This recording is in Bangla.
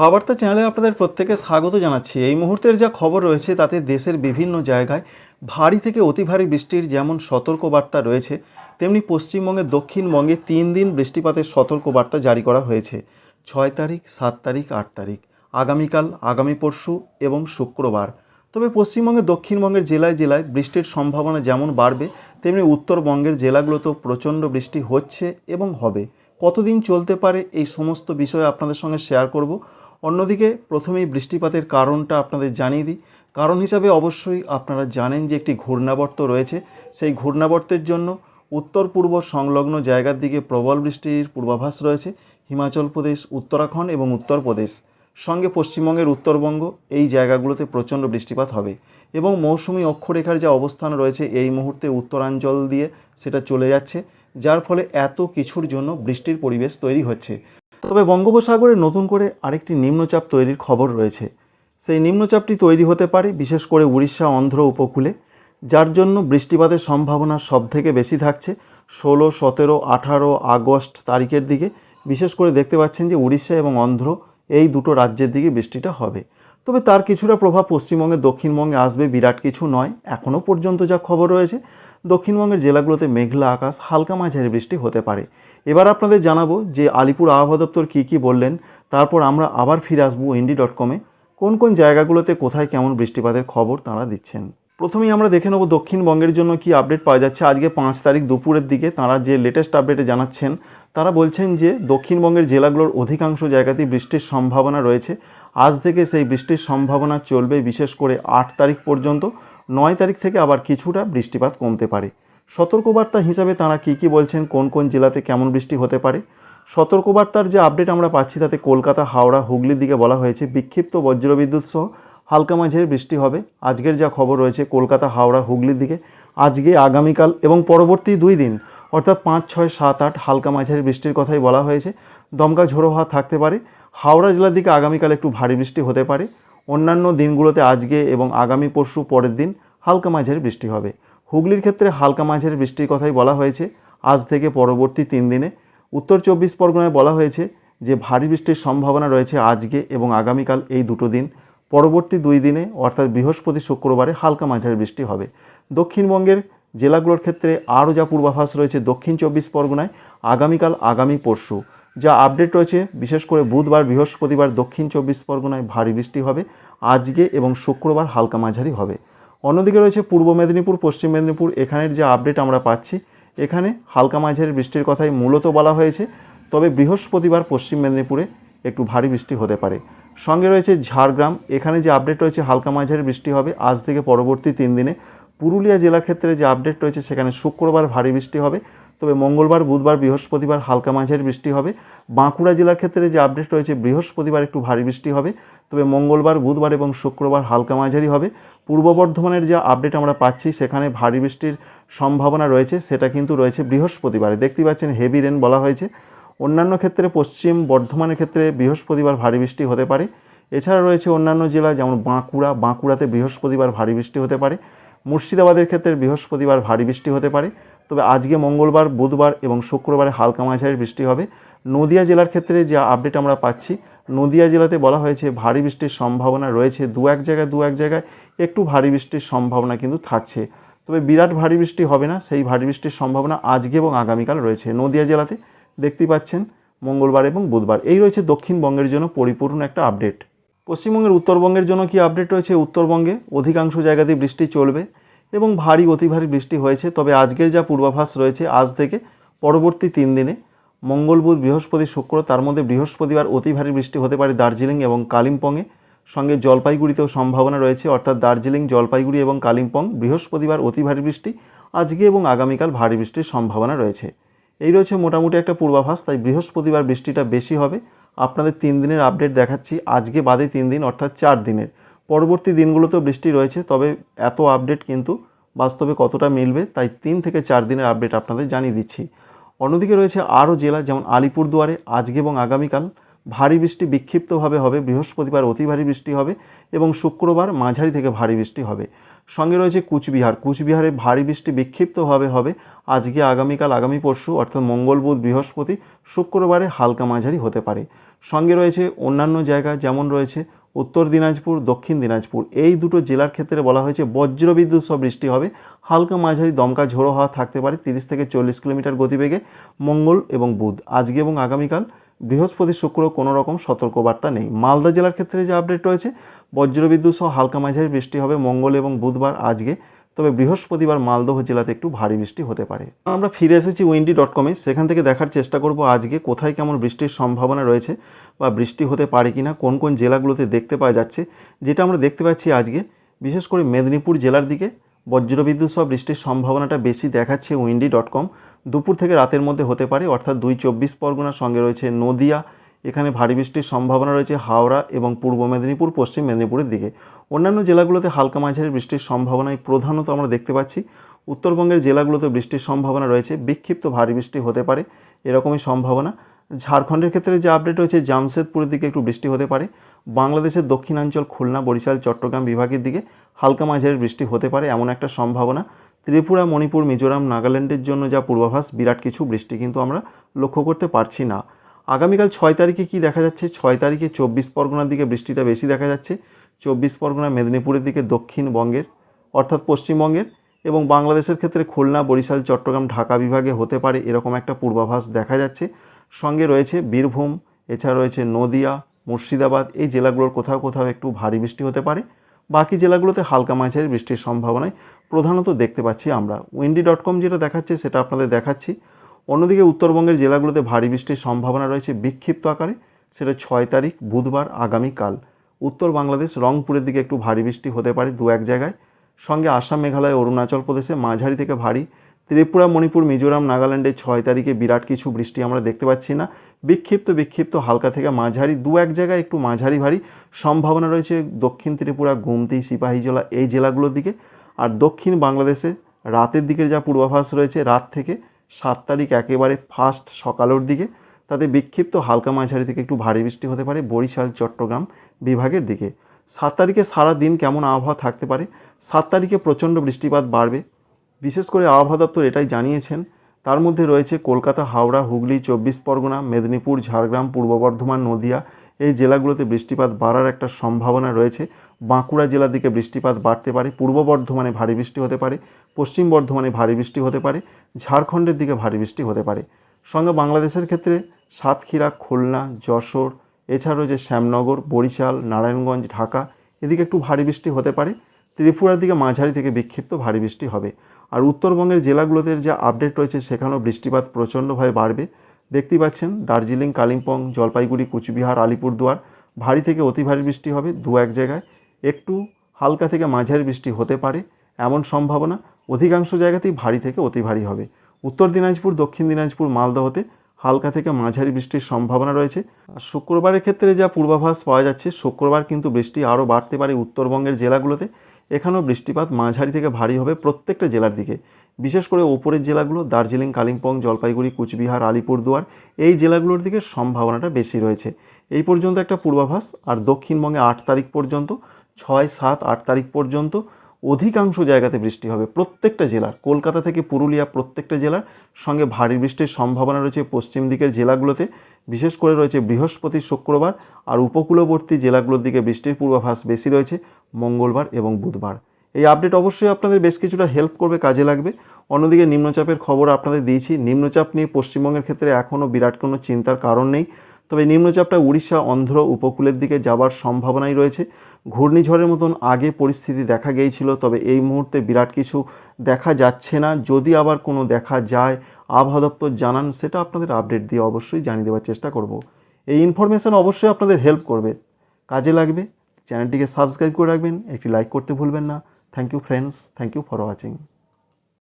হাওয়ার্তা চ্যানেলে আপনাদের প্রত্যেকে স্বাগত জানাচ্ছি। এই মুহূর্তের যা খবর রয়েছে, তাতে দেশের বিভিন্ন জায়গায় ভারী থেকে অতি ভারী বৃষ্টির যেমন সতর্কবার্তা রয়েছে, তেমনি পশ্চিমবঙ্গের দক্ষিণবঙ্গে তিন দিন বৃষ্টিপাতের সতর্কবার্তা জারি করা হয়েছে। ছয় তারিখ, সাত তারিখ, আট তারিখ, আগামীকাল, আগামী পরশু এবং শুক্রবার। তবে পশ্চিমবঙ্গের দক্ষিণবঙ্গের জেলায় জেলায় বৃষ্টির সম্ভাবনা যেমন বাড়বে, তেমনি উত্তরবঙ্গের জেলাগুলোতেও প্রচণ্ড বৃষ্টি হচ্ছে এবং হবে। কতদিন চলতে পারে, এই সমস্ত বিষয় আপনাদের সঙ্গে শেয়ার করব। অন্যদিকে প্রথমেই বৃষ্টিপাতের কারণটা আপনাদের জানিয়ে দিই। কারণ হিসাবে অবশ্যই আপনারা জানেন যে একটি ঘূর্ণাবর্ত রয়েছে। সেই ঘূর্ণাবর্তের জন্য উত্তর পূর্ব সংলগ্ন জায়গার দিকে প্রবল বৃষ্টির পূর্বাভাস রয়েছে। হিমাচল প্রদেশ, উত্তরাখণ্ড এবং উত্তরপ্রদেশ সঙ্গে পশ্চিমবঙ্গের উত্তরবঙ্গ, এই জায়গাগুলোতে প্রচণ্ড বৃষ্টিপাত হবে। এবং মৌসুমি অক্ষরেখার যা অবস্থান রয়েছে, এই মুহূর্তে উত্তরাঞ্চল দিয়ে সেটা চলে যাচ্ছে, যার ফলে এত কিছুর জন্য বৃষ্টির পরিবেশ তৈরি হচ্ছে। তবে বঙ্গোপসাগরে নতুন করে আরেকটি নিম্নচাপ তৈরির খবর রয়েছে। সেই নিম্নচাপটি তৈরি হতে পারে বিশেষ করে উড়িষ্যা অন্ধ্র উপকূলে, যার জন্য বৃষ্টিপাতের সম্ভাবনা সবথেকে বেশি থাকছে। ষোলো, সতেরো, আঠারো আগস্ট তারিখের দিকে বিশেষ করে দেখতে পাচ্ছেন যে উড়িষ্যা এবং অন্ধ্র এই দুটো রাজ্যের দিকে বৃষ্টিটা হবে। তবে তার কিছুটা প্রভাব পশ্চিমবঙ্গের দক্ষিণবঙ্গে আসবে বিরাট কিছু নয়। এখনও পর্যন্ত যা খবর রয়েছে, দক্ষিণবঙ্গের জেলাগুলোতে মেঘলা আকাশ, হালকা মাঝারি বৃষ্টি হতে পারে। এবার আপনাদের জানাব যে আলিপুর আবহাওয়া দপ্তর কী কী বললেন। তারপর আমরা আবার ফিরে আসব ইন্ডি ডট কমে। কোন কোন জায়গাগুলোতে কোথায় কেমন বৃষ্টিপাতের খবর তাঁরা দিচ্ছেন। প্রথমেই আমরা দেখে নেব দক্ষিণবঙ্গের জন্য কি আপডেট পাওয়া যাচ্ছে। আজকে পাঁচ তারিখ দুপুরের দিকে তারা যে লেটেস্ট আপডেটে জানাচ্ছেন, তারা বলছেন যে দক্ষিণবঙ্গের জেলাগুলোর অধিকাংশ জায়গাতেই বৃষ্টির সম্ভাবনা রয়েছে। আজ থেকে সেই বৃষ্টির সম্ভাবনা চলবে বিশেষ করে আট তারিখ পর্যন্ত। নয় তারিখ থেকে আবার কিছুটা বৃষ্টিপাত কমতে পারে। সতর্কবার্তা হিসাবে তারা কী কী বলছেন, কোন কোন জেলাতে কেমন বৃষ্টি হতে পারে? সতর্কবার্তার যে আপডেট আমরা পাচ্ছি, তাতে কলকাতা, হাওড়া, হুগলির দিকে বলা হয়েছে, বিক্ষিপ্ত বজ্রবিদ্যুৎ সহ হালকা মাঝের বৃষ্টি হবে। আজকের যা খবর রয়েছে, কলকাতা, হাওড়া, হুগলির দিকে, আজকে, আগামীকাল এবং পরবর্তী দুই দিন, অর্থাৎ পাঁচ, ছয়, সাত, আট হালকা মাঝারি বৃষ্টির কথাই বলা হয়েছে। দমকা ঝোড়ো হওয়া থাকতে পারে। হাওড়া জেলার দিকে আগামীকাল একটু ভারী বৃষ্টি হতে পারে। অন্যান্য দিনগুলোতে আজকে এবং আগামী পরশু পরের দিন হালকা মাঝারি বৃষ্টি হবে। হুগলির ক্ষেত্রে হালকা মাঝারি বৃষ্টির কথাই বলা হয়েছে। আজ থেকে পরবর্তী তিন দিনে। উত্তর চব্বিশ পরগনায় বলা হয়েছে যে, ভারী বৃষ্টির সম্ভাবনা রয়েছে আজকে এবং আগামীকাল এই দুটো দিন। পরবর্তী দুই দিনে, অর্থাৎ বৃহস্পতি শুক্রবারে, হালকা মাঝারি বৃষ্টি হবে। দক্ষিণবঙ্গের জেলাগুলোর ক্ষেত্রে আরও যা পূর্বাভাস রয়েছে দক্ষিণ চব্বিশ পরগনায়, আগামীকাল, আগামী পরশু। যা আপডেট রয়েছে, বিশেষ করে বুধবার, বৃহস্পতিবার দক্ষিণ চব্বিশ পরগনায় ভারী বৃষ্টি হবে। আজকে এবং শুক্রবার হালকা মাঝারি হবে। অন্যদিকে রয়েছে পূর্ব মেদিনীপুর, পশ্চিম মেদিনীপুর। এখানের যে আপডেট আমরা পাচ্ছি, এখানে হালকা মাঝের বৃষ্টির কথাই মূলত বলা হয়েছে। তবে বৃহস্পতিবার পশ্চিম মেদিনীপুরে একটু ভারী বৃষ্টি হতে পারে। সঙ্গে রয়েছে ঝাড়গ্রাম। এখানে যে আপডেট রয়েছে, হালকা মাঝের বৃষ্টি হবে। আজ থেকে পরবর্তী তিন দিনে পুরুলিয়া জেলার ক্ষেত্রে যে আপডেট রয়েছে, সেখানে শুক্রবার ভারী বৃষ্টি হবে। তবে মঙ্গলবার, বুধবার, বৃহস্পতিবার হালকা মাঝারি বৃষ্টি হবে। বাঁকুড়া জেলার ক্ষেত্রে যে আপডেট রয়েছে, বৃহস্পতিবার একটু ভারী বৃষ্টি হবে। তবে মঙ্গলবার, বুধবার এবং শুক্রবার হালকা মাঝারি হবে। পূর্ব বর্ধমানের যে আপডেট আমরা পাচ্ছি, সেখানে ভারী বৃষ্টির সম্ভাবনা রয়েছে, সেটা কিন্তু রয়েছে বৃহস্পতিবারে। দেখতে পাচ্ছেন, হেভি রেন বলা হয়েছে। অন্যান্য ক্ষেত্রে পশ্চিম বর্ধমানের ক্ষেত্রে বৃহস্পতিবার ভারী বৃষ্টি হতে পারে। এছাড়া রয়েছে অন্যান্য জেলা, যেমন বাঁকুড়া। বাঁকুড়াতে বৃহস্পতিবার ভারী বৃষ্টি হতে পারে। মুর্শিদাবাদের ক্ষেত্রে বৃহস্পতিবার ভারী বৃষ্টি হতে পারে। তবে আজকে মঙ্গলবার, বুধবার এবং শুক্রবারে হালকা মাঝারি বৃষ্টি হবে। নদিয়া জেলার ক্ষেত্রে যে আপডেট আমরা পাচ্ছি, নদিয়া জেলাতে বলা হয়েছে ভারী বৃষ্টির সম্ভাবনা রয়েছে দু এক জায়গায়, দু এক জায়গায় একটু ভারী বৃষ্টির সম্ভাবনা কিন্তু থাকছে। তবে বিরাট ভারী বৃষ্টি হবে না, সেই ভারী বৃষ্টির সম্ভাবনা আজকে এবং আগামীকাল রয়েছে। নদিয়া জেলাতে দেখতেই পাচ্ছেন মঙ্গলবার এবং বুধবার। এই রয়েছে দক্ষিণবঙ্গের জন্য পরিপূর্ণ একটা আপডেট পশ্চিমবঙ্গের উত্তরবঙ্গের জন্য কি আপডেট রয়েছে? উত্তরবঙ্গে অধিকাংশ জায়গাতেই বৃষ্টি চলবে। এবং ভারী অতি ভারী বৃষ্টি হয়েছে। তবে আজকের যা পূর্বাভাস রয়েছে আজ থেকে, পরবর্তী তিন দিনে, মঙ্গল বুধ, বৃহস্পতি শুক্র, তার মধ্যে বৃহস্পতিবার অতি ভারী বৃষ্টি হতে পারে দার্জিলিং এবং কালিম্পংয়ে। সঙ্গে জলপাইগুড়িতেও সম্ভাবনা রয়েছে, অর্থাৎ দার্জিলিং, জলপাইগুড়ি এবং কালিম্পং, বৃহস্পতিবার অতি ভারী বৃষ্টি, আজকে এবং আগামীকাল ভারী বৃষ্টির সম্ভাবনা রয়েছে। এই রয়েছে মোটামুটি একটা পূর্বাভাস, তাই বৃহস্পতিবার বৃষ্টিটা বেশি হবে। আপনাদের তিন দিনের আপডেট দেখাচ্ছি, আজকে বাদে তিন দিন, অর্থাৎ চার দিনের। পরবর্তী দিনগুলোতেও বৃষ্টি রয়েছে, তবে এত আপডেট কিন্তু বাস্তবে কতটা মিলবে তাই তিন থেকে চার দিনের আপডেট আপনাদের জানিয়ে দিচ্ছি। অন্যদিকে রয়েছে আরও জেলা যেমন আলিপুরদুয়ারে আজকে এবং আগামীকাল ভারী বৃষ্টি বিক্ষিপ্তভাবে হবে, বৃহস্পতিবার অতি ভারী বৃষ্টি হবে এবং শুক্রবার মাঝারি থেকে ভারী বৃষ্টি হবে। সঙ্গে রয়েছে কুচবিহার, কুচবিহারে ভারী বৃষ্টি বিক্ষিপ্তভাবে হবে, আজকে, আগামীকাল, আগামী পরশু অর্থাৎ মঙ্গল বুধ, বৃহস্পতি, শুক্রবারে হালকা মাঝারি হতে পারে। সঙ্গে রয়েছে অন্যান্য জায়গা যেমন রয়েছে উত্তর দিনাজপুর, দক্ষিণ দিনাজপুর, এই দুটো জেলার ক্ষেত্রে বলা হয়েছে বজ্রবিদ্যুৎ সব বৃষ্টি হবে। হালকা মাঝারি দমকা ঝোড়ো হওয়া থাকতে পারে তিরিশ থেকে চল্লিশ কিলোমিটার গতিবেগে, মঙ্গল এবং বুধ। আজকে এবং আগামীকাল বৃহস্পতি শুক্র কোনো রকম সতর্কবার্তা নেই। মালদা জেলার ক্ষেত্রে যে আপডেট রয়েছে, বজ্রবিদ্যুৎ সহ হালকা মাঝারি বৃষ্টি হবে মঙ্গল এবং বুধবার আজকে। তবে বৃহস্পতিবার মালদহ জেলাতে একটু ভারী বৃষ্টি হতে পারে। আমরা ফিরে এসেছি উইন্ডি ডট কমে সেখান থেকে দেখার চেষ্টা করব আজকে কোথায় কেমন বৃষ্টির সম্ভাবনা রয়েছে বা বৃষ্টি হতে পারে কিনা, কোন কোন জেলাগুলোতে দেখতে পাওয়া যাচ্ছে, যেটা আমরা দেখতে পাচ্ছি আজকে। বিশেষ করে মেদিনীপুর জেলার দিকে বজ্রবিদ্যুৎ সহ বৃষ্টির সম্ভাবনাটা বেশি দেখাচ্ছে উইন্ডি ডট কম। দুপুর থেকে রাতের মধ্যে হতে পারে, অর্থাৎ দুই চব্বিশ পরগনার সঙ্গে রয়েছে নদিয়া এখানে ভারী বৃষ্টির সম্ভাবনা রয়েছে হাওড়া এবং পূর্ব মেদিনীপুর, পশ্চিম মেদিনীপুরের দিকে। অন্যান্য জেলাগুলোতে হালকা মাঝারি বৃষ্টির সম্ভাবনায় প্রধানত আমরা দেখতে পাচ্ছি। উত্তরবঙ্গের জেলাগুলোতে বৃষ্টির সম্ভাবনা রয়েছে। বিক্ষিপ্ত ভারী বৃষ্টি হতে পারে, এরকমই সম্ভাবনা। ঝাড়খণ্ডের ক্ষেত্রে যে আপডেট রয়েছে, জামশেদপুরের দিকে একটু বৃষ্টি হতে পারে। বাংলাদেশের দক্ষিণাঞ্চল, খুলনা, বরিশাল, চট্টগ্রাম বিভাগের দিকে হালকা মাঝারি বৃষ্টি হতে পারে, এমন একটা সম্ভাবনা। ত্রিপুরা, মণিপুর, মিজোরাম, নাগাল্যান্ডের জন্য যা পূর্বাভাস, বিরাট কিছু বৃষ্টি কিন্তু আমরা লক্ষ্য করতে পারছি না। আগামীকাল ছয় তারিখে কি দেখা যাচ্ছে? ছয় তারিখে চব্বিশ পরগনার দিকে বৃষ্টিটা বেশি দেখা যাচ্ছে। চব্বিশ পরগনা, মেদিনীপুরের দিকে দক্ষিণবঙ্গের অর্থাৎ পশ্চিমবঙ্গের এবং বাংলাদেশের ক্ষেত্রে খুলনা, বরিশাল, চট্টগ্রাম, ঢাকা বিভাগে হতে পারে এরকম একটা পূর্বাভাস দেখা যাচ্ছে। সঙ্গে রয়েছে বীরভূম, এছাড়া রয়েছে নদিয়া, মুর্শিদাবাদ, এই জেলাগুলোর কোথাও কোথাও একটু ভারী বৃষ্টি হতে পারে। বাকি জেলাগুলোতে হালকা মাঝারি বৃষ্টির সম্ভাবনায় প্রধানত দেখতে পাচ্ছি আমরা। উইন্ডি ডট কম যেটা দেখাচ্ছে, সেটা আপনাদের দেখাচ্ছি। অন্যদিকে উত্তরবঙ্গের জেলাগুলোতে ভারী বৃষ্টির সম্ভাবনা রয়েছে বিক্ষিপ্ত আকারে। সেটা ছয় তারিখ, বুধবার আগামীকাল উত্তর বাংলাদেশ, রংপুরের দিকে একটু ভারী বৃষ্টি হতে পারে দু এক জায়গায়। সঙ্গে আসাম, মেঘালয়, অরুণাচল প্রদেশে মাঝারি থেকে ভারী। ত্রিপুরা, মণিপুর, মিজোরাম, নাগাল্যান্ডে ছয় তারিখে বিরাট কিছু বৃষ্টি আমরা দেখতে পাচ্ছি না। বিক্ষিপ্ত বিক্ষিপ্ত, হালকা থেকে মাঝারি, দু এক জায়গায় একটু মাঝারি ভারী। সম্ভাবনা রয়েছে দক্ষিণ ত্রিপুরা, গুমতি সিপাহীজলা এই জেলাগুলোর দিকে। আর দক্ষিণ বাংলাদেশে রাতের দিকের যা পূর্বাভাস রয়েছে, রাত থেকে সাত তারিখ একেবারে ফার্স্ট সকালের দিকে। তাতে বিক্ষিপ্ত হালকা মাঝারি থেকে একটু ভারী বৃষ্টি হতে পারে বরিশাল, চট্টগ্রাম বিভাগের দিকে। সাত তারিখে সারা দিন কেমন আবহাওয়া থাকতে পারে? সাত তারিখে প্রচণ্ড বৃষ্টিপাত বাড়বে। বিশেষ করে আবহাওয়া দপ্তর এটাই জানিয়েছেন। তার মধ্যে রয়েছে কলকাতা, হাওড়া, হুগলি, চব্বিশ পরগনা, মেদিনীপুর, ঝাড়গ্রাম, পূর্ব বর্ধমান, নদিয়া। এই জেলাগুলোতে বৃষ্টিপাত বাড়ার একটা সম্ভাবনা রয়েছে। বাঁকুড়া জেলার দিকে বৃষ্টিপাত বাড়তে পারে, পূর্ব বর্ধমানে ভারী বৃষ্টি হতে পারে, পশ্চিম বর্ধমানে ভারী বৃষ্টি হতে পারে, ঝাড়খণ্ডের দিকে ভারী বৃষ্টি হতে পারে। সঙ্গে বাংলাদেশের ক্ষেত্রে সাতক্ষীরা, খুলনা, যশোর, এছাড়াও যে শ্যামনগর, বরিশাল, নারায়ণগঞ্জ, ঢাকা, এদিকে একটু ভারী বৃষ্টি হতে পারে। ত্রিপুরার দিকে মাঝারি থেকে বিক্ষিপ্ত ভারী বৃষ্টি হবে। আর উত্তরবঙ্গের জেলাগুলোতে যে আপডেট রয়েছে সেখানেও বৃষ্টিপাত প্রচণ্ডভাবে বাড়বে। দেখতেই পাচ্ছেন, দার্জিলিং, কালিম্পং, জলপাইগুড়ি, কুচবিহার, আলিপুরদুয়ার ভারী থেকে অতি ভারী বৃষ্টি হবে দু এক জায়গায়। একটু হালকা থেকে মাঝারি বৃষ্টি হতে পারে, এমন সম্ভাবনা অধিকাংশ জায়গাতেই ভারী থেকে অতি ভারী হবে। উত্তর দিনাজপুর, দক্ষিণ দিনাজপুর, মালদহতে হালকা থেকে মাঝারি বৃষ্টির সম্ভাবনা রয়েছে। আর শুক্রবারের ক্ষেত্রে যা পূর্বাভাস পাওয়া যাচ্ছে, শুক্রবার কিন্তু বৃষ্টি আরও বাড়তে পারে উত্তরবঙ্গের জেলাগুলোতে। এখানেও বৃষ্টিপাত মাঝারি থেকে ভারী হবে প্রত্যেকটা জেলার দিকে। বিশেষ করে ওপরের জেলাগুলো, দার্জিলিং, কালিম্পং, জলপাইগুড়ি, কুচবিহার, আলিপুরদুয়ার, এই জেলাগুলোর দিকে সম্ভাবনাটা বেশি রয়েছে। এই পর্যন্ত একটা পূর্বাভাস, আর দক্ষিণবঙ্গে আট তারিখ পর্যন্ত ছয়, সাত, আট তারিখ পর্যন্ত অধিকাংশ জায়গাতে বৃষ্টি হবে। প্রত্যেকটা জেলার, কলকাতা থেকে পুরুলিয়া প্রত্যেকটা জেলার সঙ্গে ভারী বৃষ্টির সম্ভাবনা রয়েছে। পশ্চিম দিকের জেলাগুলোতে, বিশেষ করে রয়েছে বৃহস্পতি, শুক্রবার আর উপকূলবর্তী জেলাগুলোর দিকে বৃষ্টির পূর্বাভাস বেশি রয়েছে মঙ্গলবার এবং বুধবার। এই আপডেট অবশ্যই আপনাদের বেশ কিছুটা হেল্প করবে, কাজে লাগবে। অন্যদিকে নিম্নচাপের খবর আপনাদের দিয়েছি। নিম্নচাপ নিয়ে পশ্চিমবঙ্গের ক্ষেত্রে এখনও বিরাট কোনো চিন্তার কারণ নেই। তবে নিম্নচাপটা উড়িষ্যা, অন্ধ্র উপকূলের দিকে যাবার সম্ভাবনাই রয়েছে। ঘূর্ণিঝড়ের মতন আগে পরিস্থিতি দেখা গিয়েছিল, তবে এই মুহূর্তে বিরাট কিছু দেখা যাচ্ছে না। যদি আবার কোনো দেখা যায়, আবহাওয়া দপ্তর জানান, সেটা আপনাদের আপডেট দিয়ে অবশ্যই জানিয়ে দেওয়ার চেষ্টা করব। এই ইনফরমেশান অবশ্যই আপনাদের হেল্প করবে। কাজে লাগবে, চ্যানেলটিকে সাবস্ক্রাইব করে রাখবেন, একটি লাইক করতে ভুলবেন না। Thank you friends, thank you for watching.